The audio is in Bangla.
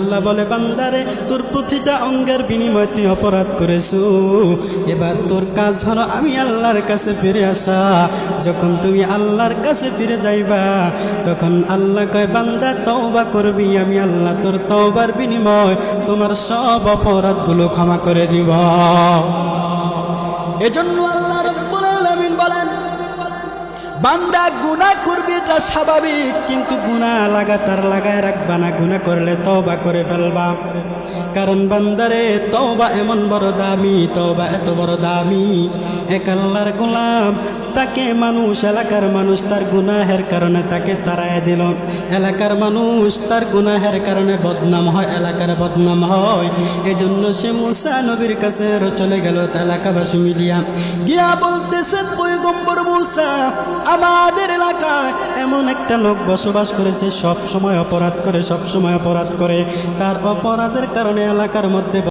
আল্লাহ বলে, বান্দারে, তোর প্রতিটা অঙ্গের বিনিময়ে তুই অপরাধ করেছ। এবার তোর কাজ হলো, আমি আল্লাহর কাছে ফিরে আসা। যখন তুমি আল্লাহর কাছে ফিরে যাইবা, তখন আল্লাহ কয়, বান্দা, তওবা করবি, আমি আল্লাহ তোর তওবার বিনিময়, তোমার সব অপরাধগুলো ক্ষমা করে দিব। এজন্য আল্লাহ রাব্বুল আলামিন বলেন, বান্দা গুণা করবে এটা স্বাভাবিক, কিন্তু গুণা লাগাতার লাগায় রাখবা না। গুণা করলে তওবা করে ফেলবা। কারণ বান্দারে তওবা এমন বড় দামি, তওবা এত বড় দামি। এক আল্লাহর গোলাম, তাকে মানুষ, এলাকার মানুষ তার গুনাহের কারণে তাকে তাড়ায় দিল। এলাকার মানুষ তার গুনাহের কারণে বদনাম হয়, এলাকার বদনাম হয়। এজন্য সে মুসা নবীর কাছে চলে গেল এলাকাবাসী মিলিয়া। গিয়া বলতেছেন পৈগম্বর মুসা, আমাদের এলাকায় এমন একটা লোক বসবাস করেছে সব সময় অপরাধ করে সব সময় অপরাধ করে। তার অপরাধের কারণে এলাকার মধ্যে